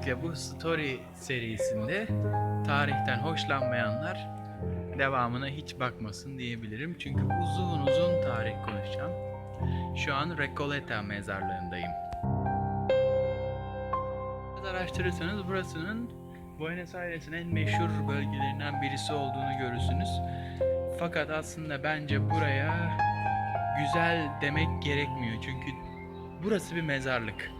Özellikle bu story serisinde tarihten hoşlanmayanlar devamına hiç bakmasın diyebilirim. Çünkü uzun uzun tarih konuşacağım. Şu an Recoleta mezarlığındayım. Biraz araştırırsanız burasının Buenos Aires'in en meşhur bölgelerinden birisi olduğunu görürsünüz. Fakat aslında bence buraya güzel demek gerekmiyor. Çünkü burası bir mezarlık.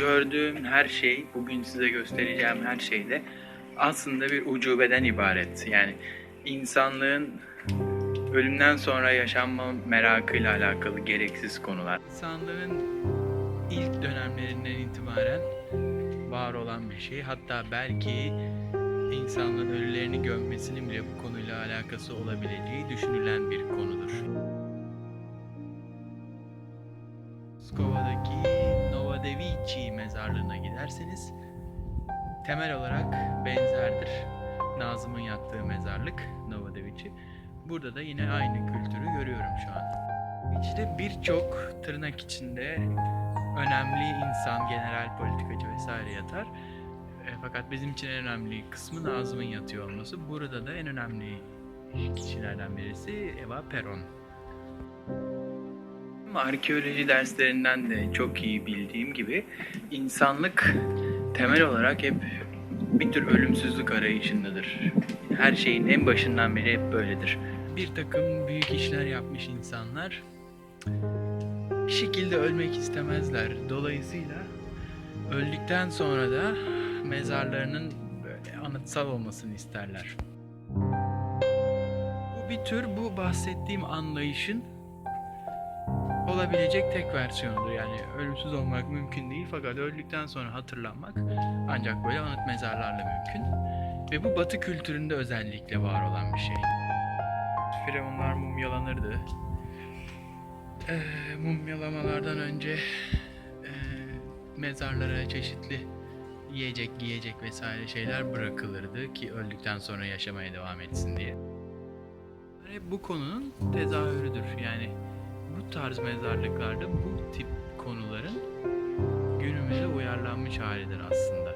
Gördüğüm her şey, bugün size göstereceğim her şey de aslında bir ucubeden ibaret. Yani insanlığın ölümden sonra yaşanma merakıyla alakalı gereksiz konular. İnsanlığın ilk dönemlerinden itibaren var olan bir şey. Hatta belki insanlığın ölülerini gömmesinin bile bu konuyla alakası olabileceği düşünülen bir konudur. Moskova'daki Nova Devici mezarlığına giderseniz temel olarak benzerdir. Nazım'ın yattığı mezarlık Nova Devici. Burada da yine aynı kültürü görüyorum şu an. İçinde birçok tırnak içinde önemli insan, general politikacı vesaire yatar. E, fakat bizim için en önemli kısmı Nazım'ın yatıyor olması. Burada da en önemli kişilerden birisi Eva Peron. Arkeoloji derslerinden de çok iyi bildiğim gibi insanlık temel olarak hep bir tür ölümsüzlük arayışındadır. Her şeyin en başından beri hep böyledir. Bir takım büyük işler yapmış insanlar bir şekilde ölmek istemezler. Dolayısıyla öldükten sonra da mezarlarının böyle anıtsal olmasını isterler. Bu bir tür bu bahsettiğim anlayışın olabilecek tek versiyonudur. Yani ölümsüz olmak mümkün değil fakat öldükten sonra hatırlanmak ancak böyle anıt mezarlarla mümkün. Ve bu batı kültüründe özellikle var olan bir şey. Firavunlar mumyalanırdı. Ee, mumyalamalardan önce e, mezarlara çeşitli yiyecek, giyecek vesaire şeyler bırakılırdı ki öldükten sonra yaşamaya devam etsin diye. Ve bu konunun tezahürüdür. Yani bu tarz mezarlıklarda bu tip konuların günümüze uyarlanmış halidir aslında.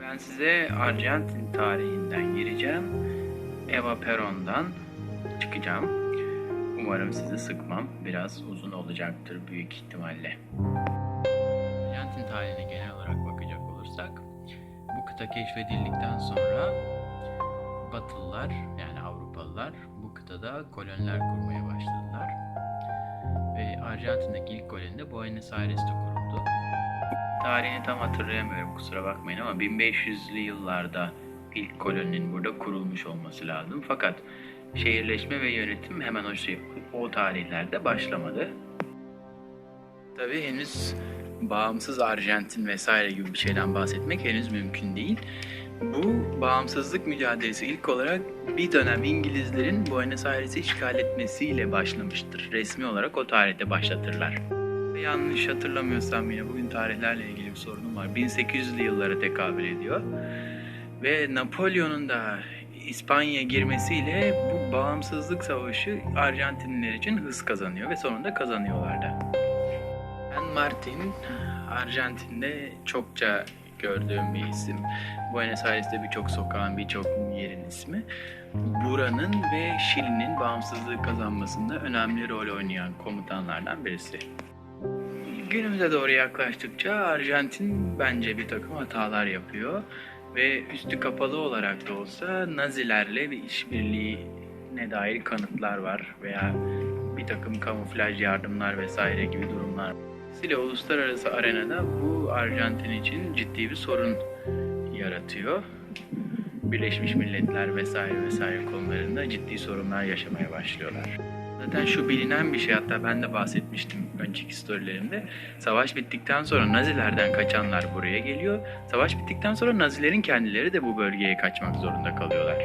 Ben size Arjantin tarihinden gireceğim. Eva Peron'dan çıkacağım. Umarım sizi sıkmam. Biraz uzun olacaktır büyük ihtimalle. Arjantin tarihine genel olarak bakacak olursak bu kıta keşfedildikten sonra Batılılar yani Avrupalılar bu kıtada koloniler kurmaya başladılar. Ve Arjantin'deki ilk koloni de Buenos Aires'te kuruldu. Tarihini tam hatırlayamıyorum kusura bakmayın ama 1500'lü yıllarda ilk koloninin burada kurulmuş olması lazım. Fakat şehirleşme ve yönetim hemen o, şey, o tarihlerde başlamadı. Tabii henüz bağımsız Arjantin vesaire gibi bir şeyden bahsetmek henüz mümkün değil. Bu bağımsızlık mücadelesi ilk olarak bir dönem İngilizlerin Buenos Aires'i işgal etmesiyle başlamıştır. Resmi olarak o tarihte başlatırlar. Yanlış hatırlamıyorsam yine bugün tarihlerle ilgili bir sorunum var. 1800'lü yıllara tekabül ediyor. Ve Napolyon'un da İspanya'ya girmesiyle bu bağımsızlık savaşı Arjantinliler için hız kazanıyor ve sonunda kazanıyorlar da. Ben Martin, Arjantin'de çokça gördüğüm bir isim. Buenos Aires'te birçok sokağın, birçok yerin ismi. Buranın ve Şili'nin bağımsızlığı kazanmasında önemli rol oynayan komutanlardan birisi. Günümüze doğru yaklaştıkça Arjantin bence bir takım hatalar yapıyor ve üstü kapalı olarak da olsa Nazilerle bir işbirliğine dair kanıtlar var veya bir takım kamuflaj yardımlar vesaire gibi durumlar. Dolayısıyla uluslararası arenada bu Arjantin için ciddi bir sorun yaratıyor. Birleşmiş Milletler vesaire vesaire konularında ciddi sorunlar yaşamaya başlıyorlar. Zaten şu bilinen bir şey hatta ben de bahsetmiştim önceki storylerimde. Savaş bittikten sonra Nazilerden kaçanlar buraya geliyor. Savaş bittikten sonra Nazilerin kendileri de bu bölgeye kaçmak zorunda kalıyorlar.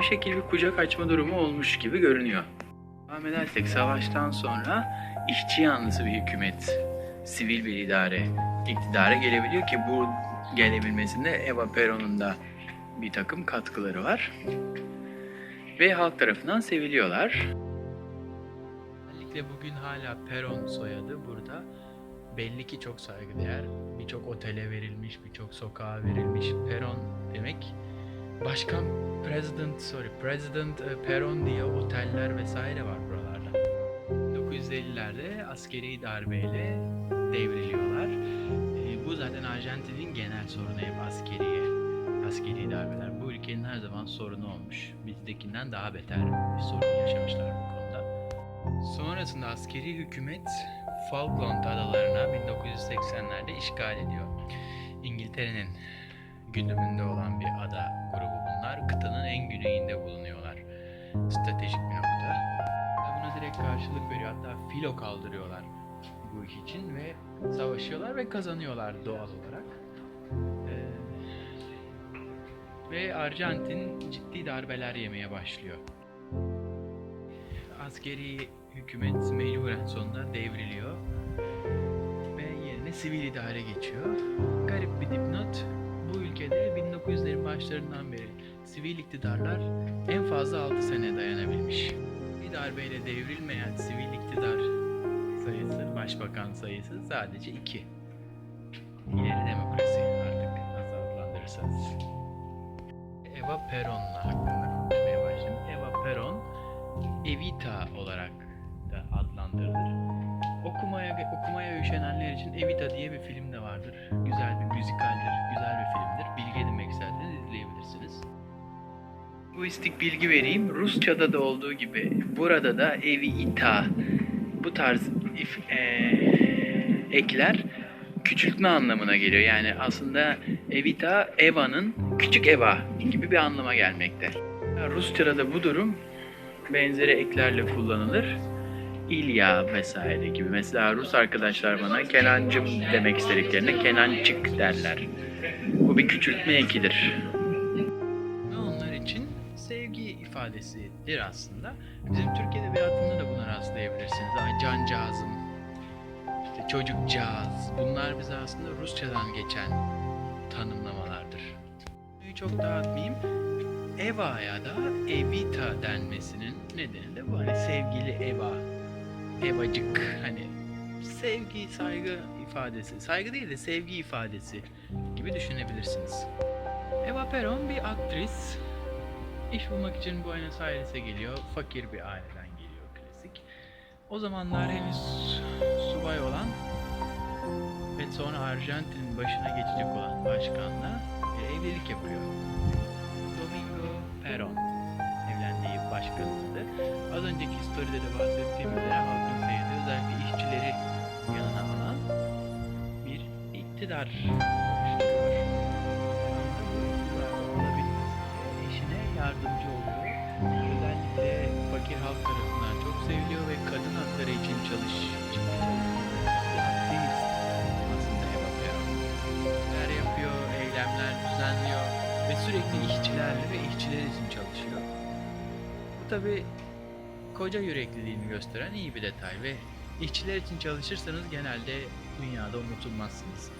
Bir şekilde bir kucak açma durumu olmuş gibi görünüyor. Devam edersek savaştan sonra işçi yanlısı bir hükümet, sivil bir idare iktidara gelebiliyor ki bu gelebilmesinde Eva Peron'un da bir takım katkıları var. Ve halk tarafından seviliyorlar. Özellikle bugün hala Peron soyadı burada belli ki çok saygıdeğer. Birçok otele verilmiş, birçok sokağa verilmiş. Peron demek başkan President sorry President e, Peron diye oteller vesaire var buralarda. 1950'lerde askeri darbeyle devriliyorlar. E, bu zaten Arjantin'in genel sorunu hep askeri askeri darbeler. Bu ülkenin her zaman sorunu olmuş. Bizdekinden daha beter bir sorun yaşamışlar bu konuda. Sonrasında askeri hükümet Falkland adalarına 1980'lerde işgal ediyor. İngiltere'nin güdümünde olan bir ada grubu bunlar. Kıtanın en güneyinde filo kaldırıyorlar bu iş için ve savaşıyorlar ve kazanıyorlar doğal olarak. Ee, ve Arjantin ciddi darbeler yemeye başlıyor. Askeri hükümet mecburen sonunda devriliyor ve yerine sivil idare geçiyor. Garip bir dipnot. Bu ülkede 1900'lerin başlarından beri sivil iktidarlar en fazla 6 sene dayanabilmiş. Bir darbeyle devrilmeyen başbakan sayısı sadece 2. İleri demokrasi artık nasıl adlandırırsanız. Eva Peron'la hakkında konuşmaya başlayayım. Eva Peron, Evita olarak da adlandırılır. Okumaya okumaya üşenenler için Evita diye bir film de vardır. Güzel bir müzikaldir, güzel bir filmdir. Bilgi edinmek isterseniz izleyebilirsiniz. Linguistik bilgi vereyim. Rusça'da da olduğu gibi burada da Evita bu tarz if- eee, ekler küçültme anlamına geliyor. Yani aslında Evita Eva'nın küçük Eva gibi bir anlama gelmekte. Rusça'da da bu durum benzeri eklerle kullanılır. İlya vesaire gibi. Mesela Rus arkadaşlar bana Kenancım demek istediklerinde Kenançık derler. Bu bir küçültme ekidir. Onlar için sevgi ifadesidir aslında. Bizim Türk Edebiyatı'nda da buna rastlayabilirsiniz. Ay, Cancağızım, çocukcağız. Bunlar bize aslında Rusçadan geçen tanımlamalardır. Konuyu Çok dağıtmayayım. Eva'ya da Evita denmesinin nedeni de bu hani sevgili Eva, Evacık hani sevgi, saygı ifadesi, saygı değil de sevgi ifadesi gibi düşünebilirsiniz. Eva Peron bir aktris. İş bulmak için Buenos Aires'e geliyor. Fakir bir aileden geliyor klasik. O zamanlar henüz subay olan ve sonra Arjantin'in başına geçecek olan başkanla bir evlilik yapıyor. Domingo Perón evlendiği başkanın adı. Az önceki story'de de bahsettiğim üzere halkın sevdiği özellikle işçileri yanına alan bir iktidar oluşturuyor. Eşine yardımcı oluyor. Özellikle fakir halk tarafından çok seviliyor ve kadın hakları için çalış için ve sürekli işçilerle ve işçiler için çalışıyor. Bu tabi koca yürekliliğini gösteren iyi bir detay ve işçiler için çalışırsanız genelde dünyada unutulmazsınız.